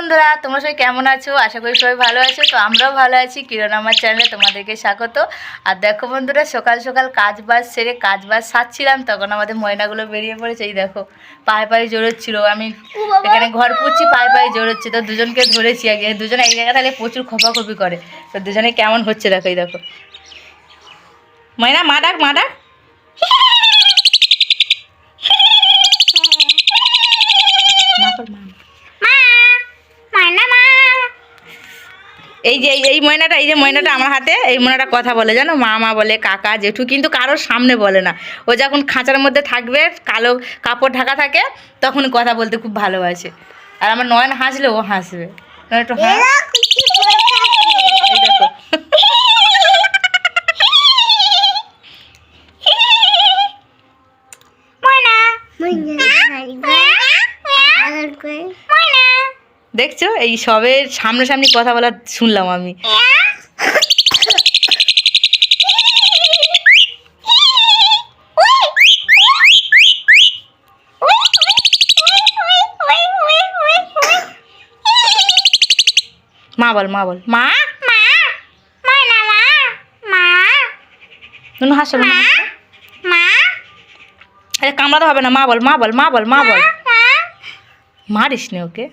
বন্ধুরা তোমরা সবাই কেমন আছো? আশা করি সবাই ভালো আছো। তো আমরাও ভালো আছি। কিরণ আমার চ্যানেলে তোমাদেরকে স্বাগত। আর দেখো বন্ধুরা সকাল সকাল কাজ বাজ সেরে কাজ বাজ সারছিলাম তখন আমাদের ময়নাগুলো বেরিয়ে পড়েছে। এই দেখো পায়ে পায়ে জোরোচ্ছিল। আমি এখানে ঘর পুচ্ছি পায়ে পায়ে জোরোচ্ছি। তো দুজনকে ধরেছি আগে। দুজনে এক জায়গায় তাহলে প্রচুর খপাখপি করে। তো দুজনে কেমন হচ্ছে দেখো এই দেখো। ময়না মা ডাক মা ডাক। মা। এই যে এই- ময়নাটা এই যে ময়নাটা আমার হাতে এই ময়নাটা কথা বলে জানো মা মা বলে কাকা জেঠু কিন্তু কারোর সামনে বলে না ও যখন খাঁচার মধ্যে থাকবে কালো কাপড় ঢাকা থাকে তখন কথা বলতে খুব ভালোবাসে আর আমার নয়ন হাসলে ও হাসবে একটু দেখো দেখছ? এই সবের সামনাসামনি কথা বলা শুনলাম আমি। মা বল মা বল। মা? নুন, হাসো না আরে কামড়াতে হবে না। মা বল মা বল মা বল মা বল। মারিস নি ওকে।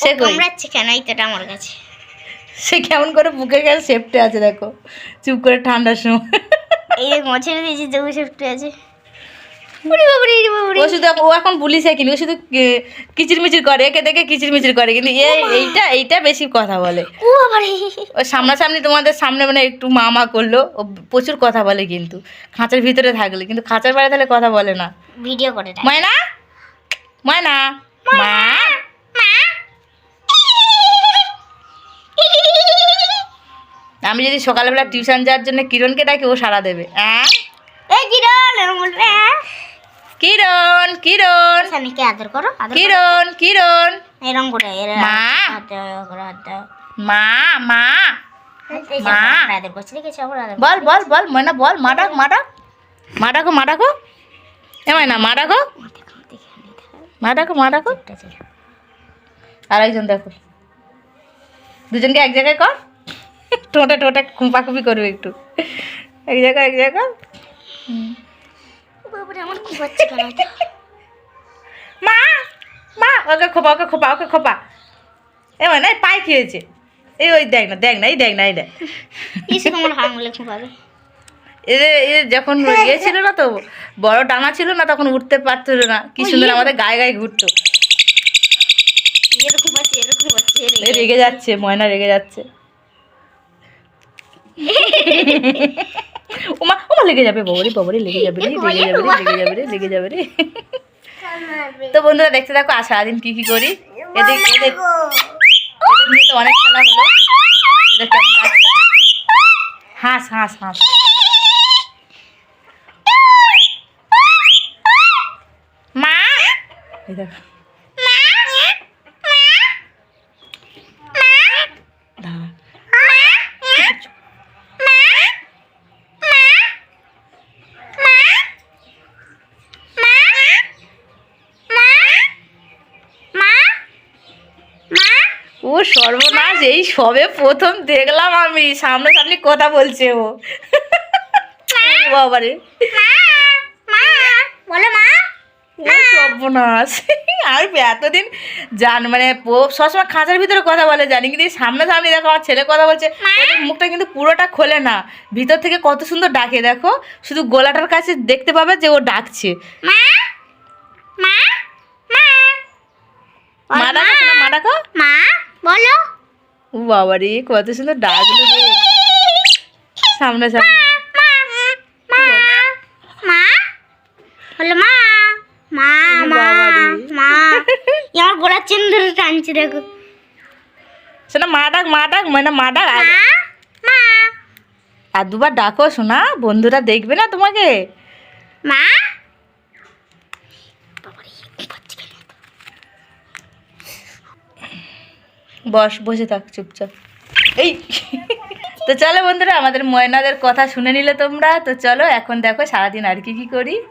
সে কামড়াচ্ছে কেন এই তোটা আমার কাছে। সে কেমন করে বুকের কাছে সেপটে আছে দেখো। চুপ করে ঠান্ডার সময়। এই যে মোছের দিয়েছি তবু সেফটি আছে। ও শুধু ও এখন পুলিশ কিনি ও শুধু কিচিরমিচির করে একে দেখে কিচিরমিচির করে কিন্তু এ এইটা এইটা বেশি কথা বলে। ও সামনাসামনি তোমাদের সামনে মানে একটু মা মা করল ও প্রচুর কথা বলে কিন্তু খাঁচার ভিতরে থাকলে কিন্তু খাঁচার বাইরে থাকলে কথা বলে না। ভিডিও করে না ময়না? ময়না? মা? আমি যদি সকালবেলা টিউশন যাওয়ার জন্য কিরণকে ডাকি ও সাড়া দেবে। হ্যাঁ এই কিরণ? কিরণ কিরণ। আদর করো কিরণ কিরণ। এরকম করে মা। মা মা। মা। আদর করছে দেখেছ বল বল বল ময়না বল মা ডাক মা ডাক। মা ডাকো মা ডাকো। এ ময়না মা ডাকো। মা ডাকো মা ডাকো। করছে। আর একজন দেখো। দুজনকে এক জায়গায় কর। টোটে টোটে খুঁপাখুপি করবে একটু। এক জায়গা এক এটা? মা মা ওকে খোপা ওকে খোপা ওকে খোপা। এ মানে পায়ে খেয়েছে এই ওই দেখ না দেখ না এই দেখ না এই দেখ। এ যখন ইয়ে ছিল না তো বড় ডানা ছিল না তখন উঠতে পারছিল না। কি সুন্দর আমাদের গায়ে গায়ে ঘুরতো। রেগে যাচ্ছে ময়না রেগে যাচ্ছে। ওমা ওমা লেগে যাবে ববরি ববরি লেগে যাবে রে, লেগে যাবে রে, লেগে যাবে রে, লেগে যাবে রে। তো বন্ধুরা, দেখতে থাকো, আর সারাদিন কি কি করি? এদের অনেক খেলা হলো। এদের কেমন হাঁস হাঁস হাঁস। মা? দেখো। ও সর্বনাশ এই সবে প্রথম দেখলাম আমি সামনাসামনি কথা বলছে ও। বাবারে। বলো মা। ও সর্বনাশ। আমি এতদিন জান মানে সবসময় খাঁচার ভিতরে কথা বলে জানি কিন্তু এই সামনাসামনি দেখো আমার ছেলে কথা বলছে মুখটা কিন্তু পুরোটা খোলে না। ভিতর থেকে কত সুন্দর ডাকে দেখো। শুধু গোলাটার কাছে দেখতে পাবে যে ও ডাকছে। মা মা মা। মা ডাকো মা ডাকো। মা বলো। ও বাবারে কত সুন্দর ডাকলো রে। সামনাসামনি মা মা মা বলো মা মা আমার গোড়ার চেন ধরে টানছে দেখো। শোনা মা ডাক মা ডাক মানে মা ডাক। মা আর। দুবার ডাকো শোনা বন্ধুরা দেখবে না তোমাকে। মা। বস, বসে থাক, চুপচাপ। এই। তো চলো বন্ধুরা, আমাদের ময়নাদের কথা শুনে নিলে তোমরা। তো চলো, এখন দেখো সারাদিন আর কি কি করি।